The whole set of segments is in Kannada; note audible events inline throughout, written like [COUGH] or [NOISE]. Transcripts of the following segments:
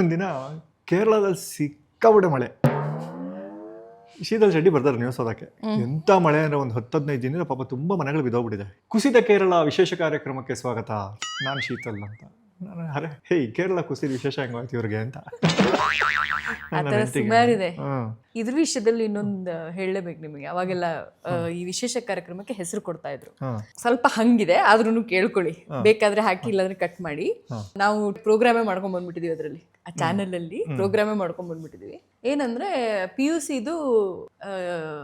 ಒಂದಿನ ಕೇರಳದಲ್ಲಿ ಸಿಕ್ಕಾಬಿಟ್ಟೆ ಮಳೆ. ಶೀತಲ್ ಶೆಟ್ಟಿ ಬರ್ತಾರೆ ನ್ಯೂಸ್ ಓದಕ್ಕೆ. ಎಂತ ಮಳೆ ಅಂದ್ರೆ ಒಂದು ಹತ್ತು ಹದಿನೈದು ದಿನದಿಂದ ಪಾಪ ತುಂಬಾ ಮನೆಗಳು ಬಿದ್ದೋಗ್ಬಿಟ್ಟಿದೆ. ಕುಸಿದ ಕೇರಳ ವಿಶೇಷ ಕಾರ್ಯಕ್ರಮಕ್ಕೆ ಸ್ವಾಗತ. ನಾನು ಶೀತಲ್ ಅಂತ. ನಾನು ಅರೆ ಹೇ ಕೇರಳ ಕುಸಿದ ವಿಶೇಷ ಹೆಂಗಾಯ್ತು ಇವ್ರಿಗೆ ಅಂತ. [LAUGHS] ಸುಮಾರಿದೆ. ಇದ್ರ ವಿಷಯದಲ್ಲಿ ಇನ್ನೊಂದು ಹೇಳಲೇಬೇಕು ನಿಮಗೆ. ಅವಾಗೆಲ್ಲ ಈ ವಿಶೇಷ ಕಾರ್ಯಕ್ರಮಕ್ಕೆ ಹೆಸರು ಕೊಡ್ತಾ ಇದ್ರು. ಸ್ವಲ್ಪ ಹಂಗಿದೆ ಆದ್ರೂ ಕೇಳ್ಕೊಳ್ಳಿ. ಬೇಕಾದ್ರೆ ಹಾಕಿ ಇಲ್ಲಾಂದ್ರೆ ಕಟ್ ಮಾಡಿ. ನಾವು ಪ್ರೋಗ್ರಾಮೇ ಮಾಡ್ಕೊಂಡ್ ಬಂದ್ಬಿಟ್ಟಿದೀವಿ ಅದರಲ್ಲಿ. ಆ ಚಾನೆಲ್ ಅಲ್ಲಿ ಪ್ರೋಗ್ರಾಮೇ ಮಾಡ್ಕೊಂಡ್ ಬಂದ್ಬಿಟ್ಟಿದೀವಿ. ಏನಂದ್ರೆ ಪಿ ಯು ಸಿದು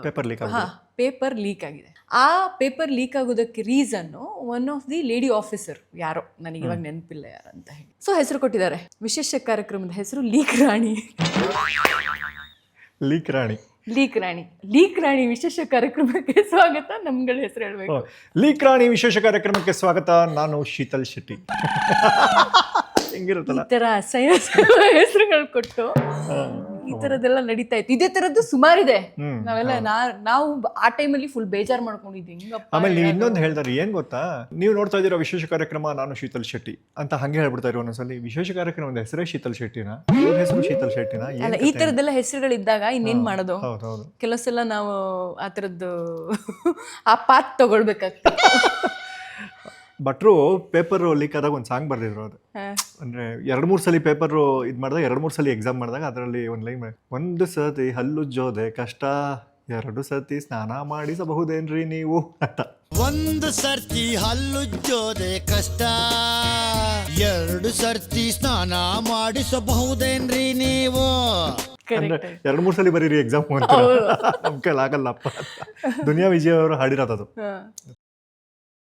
ಪೇಪರ್ ಲೀಕ್ ಹಾ ಪೇಪರ್ ಲೀಕ್ ಆಗಿದೆ. ಆ ಪೇಪರ್ ಲೀಕ್ ಆಗೋದಕ್ಕೆ reason one of the lady officer ಯಾರೋ? ನನಗೆ ಇವಾಗ ನೆನಪಿಲ್ಲ ಯಾರು ಅಂತ ಹೇಳಿ. ಸೊ ಹೆಸರು ಕೊಟ್ಟಿದ್ದಾರೆ. ವಿಶೇಷ ಕಾರ್ಯಕ್ರಮದ ಹೆಸರು leak Rani. Leak Rani. Leak Rani. Leak Rani ವಿಶೇಷ ಕಾರ್ಯಕ್ರಮಕ್ಕೆ ಸ್ವಾಗತ. ನಮ್ಗಳ ಹೆಸರು ಹೇಳ್ಬೇಕು. ಲೀಕ್ ರಾಣಿ ವಿಶೇಷ ಕಾರ್ಯಕ್ರಮಕ್ಕೆ ಸ್ವಾಗತ. ನಾನು ಶೀತಲ್ ಶೆಟ್ಟಿ. [LAUGHS] ಹೆಂಗಿರುತ್ತಲ್ಲ? ಈ ಥರ ಅಸಹ್ಯ ಹೆಸರುಗಳು ಕೊಟ್ಟು. ಈ ತರದೆಲ್ಲ ನಡೀತಾ ಇತ್ತು. ಇದೇ ತರದ್ದು ಸುಮಾರಿದೆ. ನಾವೆಲ್ಲ ನಾವು ಆ ಟೈಮಲ್ಲಿ ಫುಲ್ ಬೇಜಾರ್ ಮಾಡ್ಕೊಂಡಿದ್ವಿ. ಹಿಂಗಪ್ಪ ಆಮೇಲೆ ನೀವು ಇನ್ನೊಂದು ಹೇಳ್ತಾರೆ ಏನ್ ಗೊತ್ತಾ? ನೀವು ನೋಡ್ತಾ ಇದ್ದೀರಾ ವಿಶೇಷ ಕಾರ್ಯಕ್ರಮ ನಾನು ಶೀತಲ್ ಶೆಟ್ಟಿ ಅಂತ ಹಂಗೆ ಹೇಳ್ಬಿಡ್ತಾ ಇರೋ ಒಂದೊಂದ್ಸಲಿ. ವಿಶೇಷ ಕಾರ್ಯಕ್ರಮದ ಹೆಸರೇ ಶೀತಲ್ ಶೆಟ್ಟಿನ? ಇವ್ರ ಹೆಸರು ಶೀತಲ್ ಶೆಟ್ಟಿನ? ಅಲ್ಲ ಈ ತರದೆಲ್ಲ ಹೆಸರುಗಳಿದ್ದಾಗ ಇನ್ನೇನ್ ಮಾಡೋದು? ಕೆಲಸ ಕೆಲವು ಸಲ ನಾವು ಆ ತರದ್ದು [LAUGHS] ಆ ಪಾತ್ ತಗೊಳ್ಬೇಕಾಗ್ತದೆ. [LAUGHS] ಭಟ್ರು ಪೇಪರ್ ಲೀಕ್ ಆದಾಗ ಒಂದು ಸಾಂಗ್ ಬರ್ದಿದ್ರು ಅದು. ಅಂದ್ರೆ ಎರಡು ಮೂರು ಸಲ ಪೇಪರ್ ಇದು ಮಾಡಿದಾಗ ಎರಡು ಮೂರು ಸಲ ಎಕ್ಸಾಮ್ ಮಾಡಿದಾಗ ಅದರಲ್ಲಿ ಒಂದು ಲೈನ್ ಒಂದು ಸತಿ ಜೋದೆ ಕಷ್ಟ ಎರಡು ಸತಿ ಸ್ನಾನ ಮಾಡಿಸಬಹುದೇನ್ರಿ ನೀವು? ಅಂತ. ಒಂದು ಸರ್ತಿ ಹಲ್ಲುಜ್ಜೋದೆ ಕಷ್ಟ ಎರಡು ಸರ್ತಿ ಸ್ನಾನ ಮಾಡಿಸಬಹುದೇನ್ರಿ ನೀವು? ಅಂದ್ರೆ ಎರಡು ಮೂರು ಸಲ ಬರೀರಿ ಎಕ್ಸಾಮ್ ಅಂತ ನಮ್ ಕೈಲಾಗಲ್ಲಪ್ಪ ದುನಿಯಾ ವಿಜಯ್ ಅವರು ಹಾಡಿರೋದು ಅದು. ಹಾ.